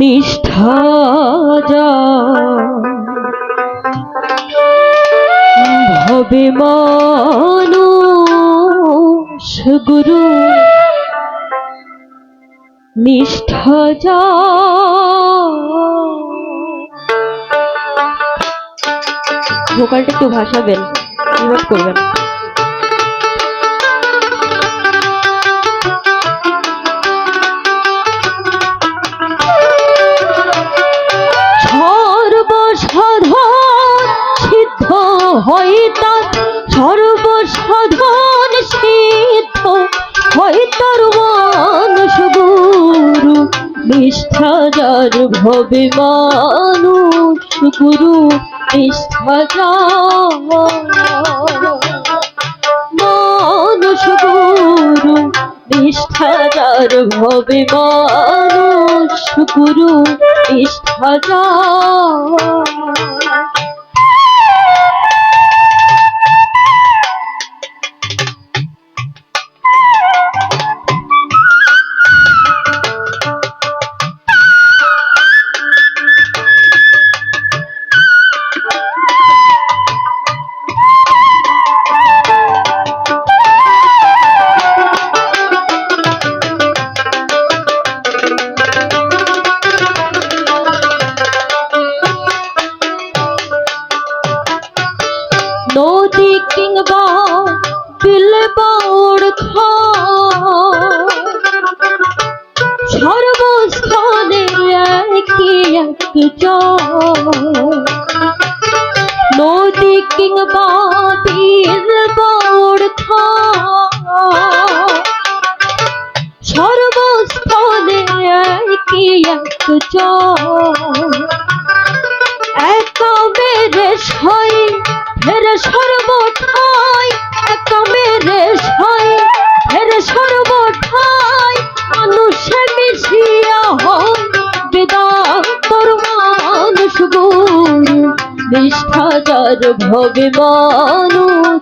নিষ্ঠা ভবে মানুষ গুরু। নিষ্ঠা যা ভোকালটা একটু ভাসাবেন করবেন। নিষ্ঠা যার ভবে মানুষ গুরু নিষ্ঠা যার মানুষ গুরু নিষ্ঠা যার ভবে মানুষ গুরু নিষ্ঠা নদী কিংবা বিল সর্বস্থানে একই এক নদী কিংবা বিল বাউড় সর্বস্থানে একই এক একা যার ভবে মানুষ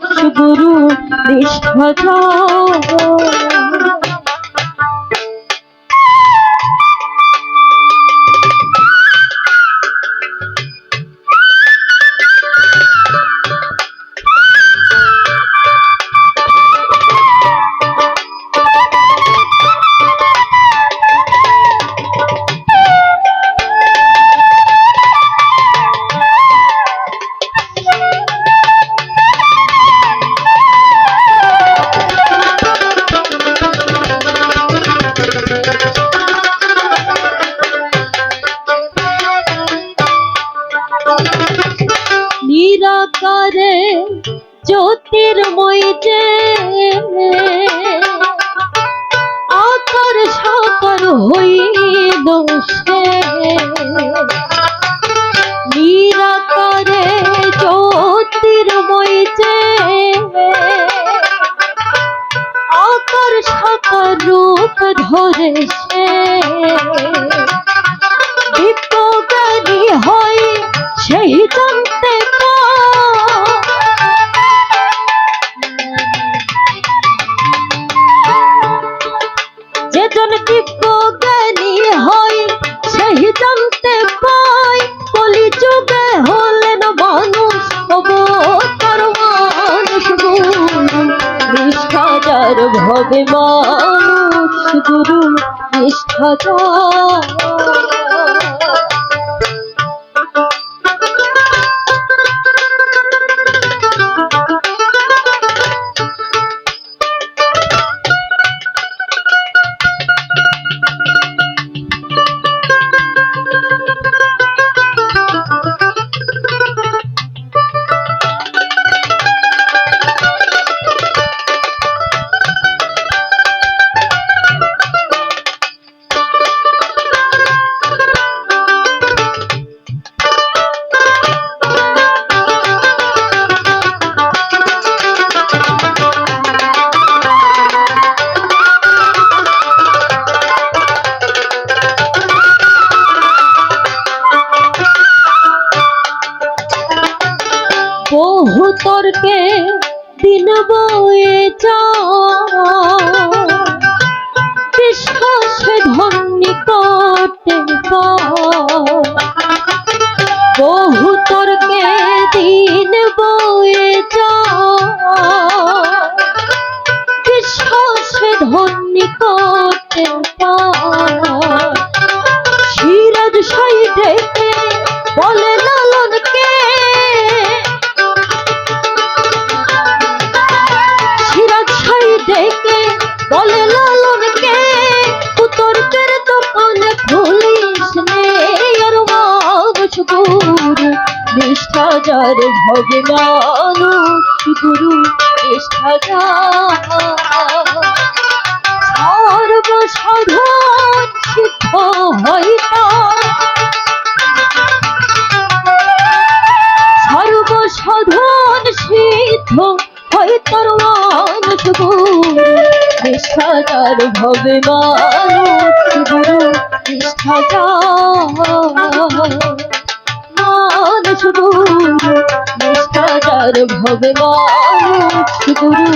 জ্যোতির্ময় যে আকার সাকার হইল সে। নিরাকারে জ্যোতির্ময় যে আকার সাকার রূপ ধরে নিষ্ঠাচার ভগবান গুরু নিষ্ঠাচার তর্কে দিন বয়ে কৃষ্ণ সে ধন্যকটে বহু তর্কে দিন বয়ে কৃষ্ণ সে ধন্যকট ভবে মানুষ গুরু সর্বসাধন সিদ্ধ হইতা সর্বসাধন সিদ্ধ হইতর নিষ্ঠাচার মানুষ গুরু নিষ্ঠাচার নিষ্ঠাচার ভবে মানুষ গুরু